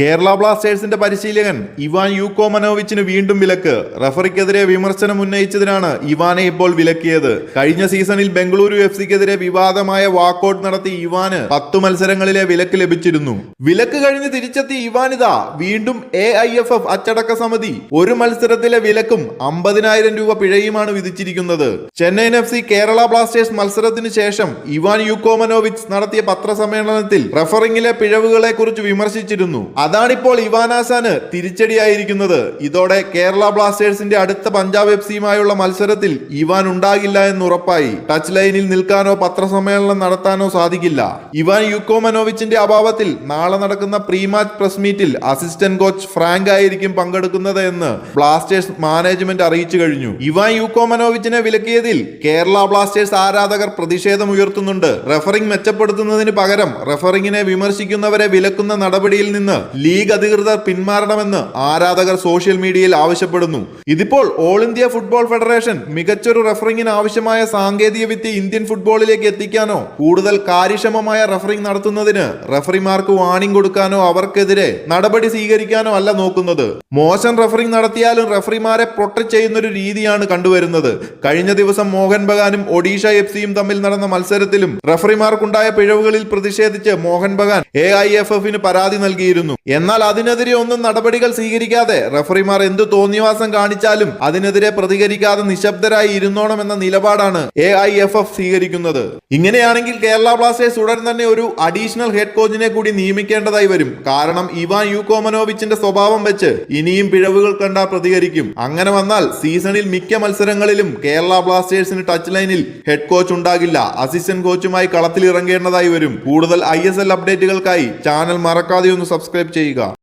കേരള ബ്ലാസ്റ്റേഴ്സിന്റെ പരിശീലകൻ ഇവാൻ യൂക്കോമനോവിച്ചിന് വീണ്ടും വിലക്ക്. റഫറിക്കെതിരെ വിമർശനം ഉന്നയിച്ചതിനാണ് ഇവാനെ ഇപ്പോൾ വിലക്കിയത്. കഴിഞ്ഞ സീസണിൽ ബംഗളൂരു എഫ് സിക്കെതിരെ വിവാദമായ വാക്കൌട്ട് നടത്തി ഇവാന് പത്തു മത്സരങ്ങളിലെ വിലക്ക് ലഭിച്ചിരുന്നു. വിലക്ക് കഴിഞ്ഞ് തിരിച്ചെത്തിയ ഇവാനിതാ വീണ്ടും എ ഐ എഫ് എഫ് അച്ചടക്ക സമിതി ഒരു മത്സരത്തിലെ വിലക്കും അമ്പതിനായിരം രൂപ പിഴയുമാണ് വിധിച്ചിരിക്കുന്നത്. Chennaiyin F C Kerala Blasters മത്സരത്തിന് ശേഷം ഇവാൻ യൂക്കോമനോവിച്ച് നടത്തിയ പത്രസമ്മേളനത്തിൽ റഫറിംഗിലെ പിഴവുകളെ കുറിച്ച് വിമർശിച്ചിരുന്നു. അതാണിപ്പോൾ ഇവാനാസാന് തിരിച്ചടിയായിരിക്കുന്നത്. ഇതോടെ കേരള ബ്ലാസ്റ്റേഴ്സിന്റെ അടുത്ത പഞ്ചാബ് എഫ് സിയുമായുള്ള മത്സരത്തിൽ ഇവാൻ ഉണ്ടാകില്ല എന്ന് ഉറപ്പായി. ടച്ച് ലൈനിൽ നിൽക്കാനോ പത്രസമ്മേളനം നടത്താനോ സാധിക്കില്ല. ഇവാൻ യുക്കോമനോവിച്ചിന്റെ അഭാവത്തിൽ നാളെ നടക്കുന്ന പ്രീമാച്ച് പ്രസ് മീറ്റിൽ അസിസ്റ്റന്റ് കോച്ച് ഫ്രാങ്ക് ആയിരിക്കും പങ്കെടുക്കുന്നത് എന്ന് ബ്ലാസ്റ്റേഴ്സ് മാനേജ്മെന്റ് അറിയിച്ചു കഴിഞ്ഞു. ഇവാൻ യുക്കോമനോവിച്ചിനെ വിലക്കിയതിൽ കേരള ബ്ലാസ്റ്റേഴ്സ് ആരാധകർ പ്രതിഷേധമുയർത്തുന്നുണ്ട് റെഫറിംഗ് മെച്ചപ്പെടുത്തുന്നതിന് പകരം റെഫറിംഗിനെ വിമർശിക്കുന്നവരെ വിലക്കുന്ന നടപടിയിൽ നിന്ന് ലീഗ് അധികൃതർ പിന്മാറണമെന്ന് ആരാധകർ സോഷ്യൽ മീഡിയയിൽ ആവശ്യപ്പെടുന്നു. ഇതിപ്പോൾ ഓൾ ഇന്ത്യ ഫുട്ബോൾ ഫെഡറേഷൻ മികച്ചൊരു റഫറിംഗിന് ആവശ്യമായ സാങ്കേതിക വിദ്യ ഇന്ത്യൻ ഫുട്ബോളിലേക്ക് എത്തിക്കാനോ കൂടുതൽ കാര്യക്ഷമമായ റഫറിംഗ് നടത്തുന്നതിന് റഫറിമാർക്ക് വാണിംഗ് കൊടുക്കാനോ അവർക്കെതിരെ നടപടി സ്വീകരിക്കാനോ അല്ല നോക്കുന്നത്. മോശം റഫറിംഗ് നടത്തിയാലും റഫറിമാരെ പ്രൊട്ടക്ട് ചെയ്യുന്ന ഒരു രീതിയാണ് കണ്ടുവരുന്നത്. കഴിഞ്ഞ ദിവസം മോഹൻ ബഗാനും ഒഡീഷ എഫ് സിയും തമ്മിൽ നടന്ന മത്സരത്തിലും റഫറിമാർക്കുണ്ടായ പിഴവുകളിൽ പ്രതിഷേധിച്ച് Mohun Bagan A I F എഫിന് പരാതി നൽകിയിരുന്നു. എന്നാൽ അതിനെതിരെ ഒന്നും നടപടികൾ സ്വീകരിക്കാതെ റഫറിമാർ എന്തു തോന്നിവാസം കാണിച്ചാലും അതിനെതിരെ പ്രതികരിക്കാതെ നിശബ്ദരായി ഇരുന്നോണം എന്ന നിലപാടാണ് എ ഐ എഫ് എഫ് സ്വീകരിക്കുന്നത്. ഇങ്ങനെയാണെങ്കിൽ കേരള ബ്ലാസ്റ്റേഴ്സ് ഉടൻ തന്നെ ഒരു അഡീഷണൽ ഹെഡ് കോച്ചിനെ കൂടി നിയമിക്കേണ്ടതായി വരും. കാരണം ഇവാൻ യൂക്കോമനോവിച്ചിന്റെ സ്വഭാവം വെച്ച് ഇനിയും പിഴവുകൾ കണ്ടാൽ പ്രതികരിക്കും. അങ്ങനെ വന്നാൽ സീസണിൽ മിക്ക മത്സരങ്ങളിലും കേരള ബ്ലാസ്റ്റേഴ്സിന് ടച്ച് ലൈനിൽ ഹെഡ് കോച്ച് ഉണ്ടാകില്ല. അസിസ്റ്റന്റ് കോച്ചുമായി കളത്തിൽ ഇറങ്ങേണ്ടതായി വരും. കൂടുതൽ ഐ അപ്ഡേറ്റുകൾക്കായി ചാനൽ മറക്കാതെ ഒന്ന് സബ്സ്ക്രൈബ് 这个。